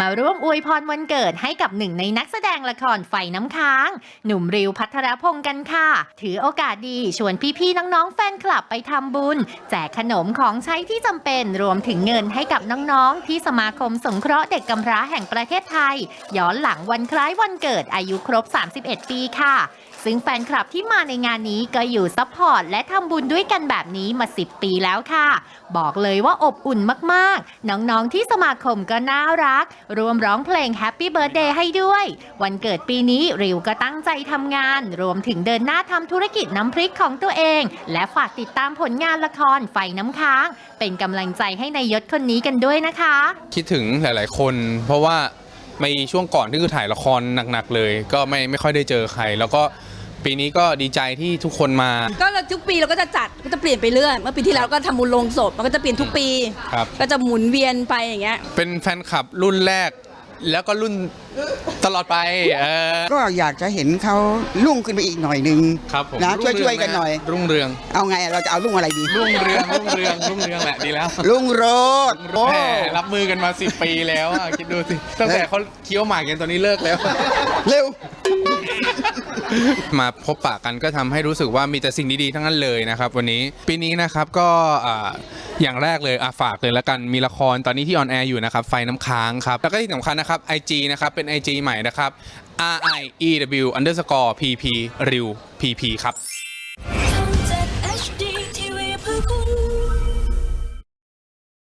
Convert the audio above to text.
มาร่วมอวยพรวันเกิดให้กับหนึ่งในนักแสดงละครไฟน้ำค้าง หนุ่มริวพัทรพงศ์กันค่ะ ถือโอกาสดีชวนพี่ๆน้องๆแฟนคลับไปทำบุญ แจกขนมของใช้ที่จำเป็นรวมถึงเงินให้กับน้องๆ ที่สมาคมสงเคราะห์เด็กกำพร้าแห่งประเทศไทย ย้อนหลังวันคล้ายวันเกิดอายุครบ 31 ปีค่ะ ซึ่งแฟนคลับที่มาในงานนี้ก็อยู่ซัพพอร์ตและทำบุญด้วยกันแบบนี้มา 10 ปีแล้วค่ะ บอกเลยว่าอบอุ่นมากๆ น้องๆที่สมาคมก็น่ารักรวมร้องเพลง Happy Birthday ให้ด้วย วันเกิดปีนี้ริวก็ตั้งใจทำงาน รวมถึงเดินหน้าทำธุรกิจน้ำพริกของตัวเอง และฝากติดตามผลงานละครไฟน้ำค้าง เป็นกำลังใจให้นายยศคนนี้กันด้วยนะคะ คิดถึงหลาย ๆ คน เพราะว่าในช่วงก่อนที่คือถ่ายละครหนัก ๆ เลย ก็ไม่ไม่ค่อยได้เจอใคร แล้วก็ ปีนี้ก็ดีใจที่ทุกคนมา ก็เราทุกปีเราก็จะจัดก็จะเปลี่ยนไปเรื่อยเมื่อปีที่แล้วก็ทำบุญลงศพมันก็จะเปลี่ยนทุกปี ครับ ก็จะหมุนเวียนไปอย่างเงี้ย เป็นแฟนคลับรุ่นแรก แล้วก็รุ่น ตลอดไปเออก็อยากจะเห็นเขาลุ่งขึ้นไปอีกหน่อยหนึงครับผมนะรุ่งช่วยเรืช่อวยงกันหน่อยะรุ่งเรืองเอาไงเราจะเอาลุ่งอะไรดี รุ่งเรืองรุ่งเรืองรุ่งเรืองแหละดีแล้วลุ่งโรดโอ้แหมรับมือกันมา10ปีแล้วอะคิดดูสิตั้งแต่เขาเคี้ยวหมากกันตอนนี้เลิกแล้ว เร็ว มาพบปะกันก็ทำให้รู้สึกว่ามีแต่สิ่งดีๆทั้งนั้นเลยนะครับ วันนี้ปีนี้นะครับก็อ่าอย่างแรกเลยอะฝากเลยละกันมีละครตอนนี้ที่ออนแอร์อยู่นะครับไฟน้ำค้างครับแล้วก็ที่สำคัญนะครับ IG นะครับเป็น IG ใหม่นะครับ R I E W underscore P P ริว P P ครับ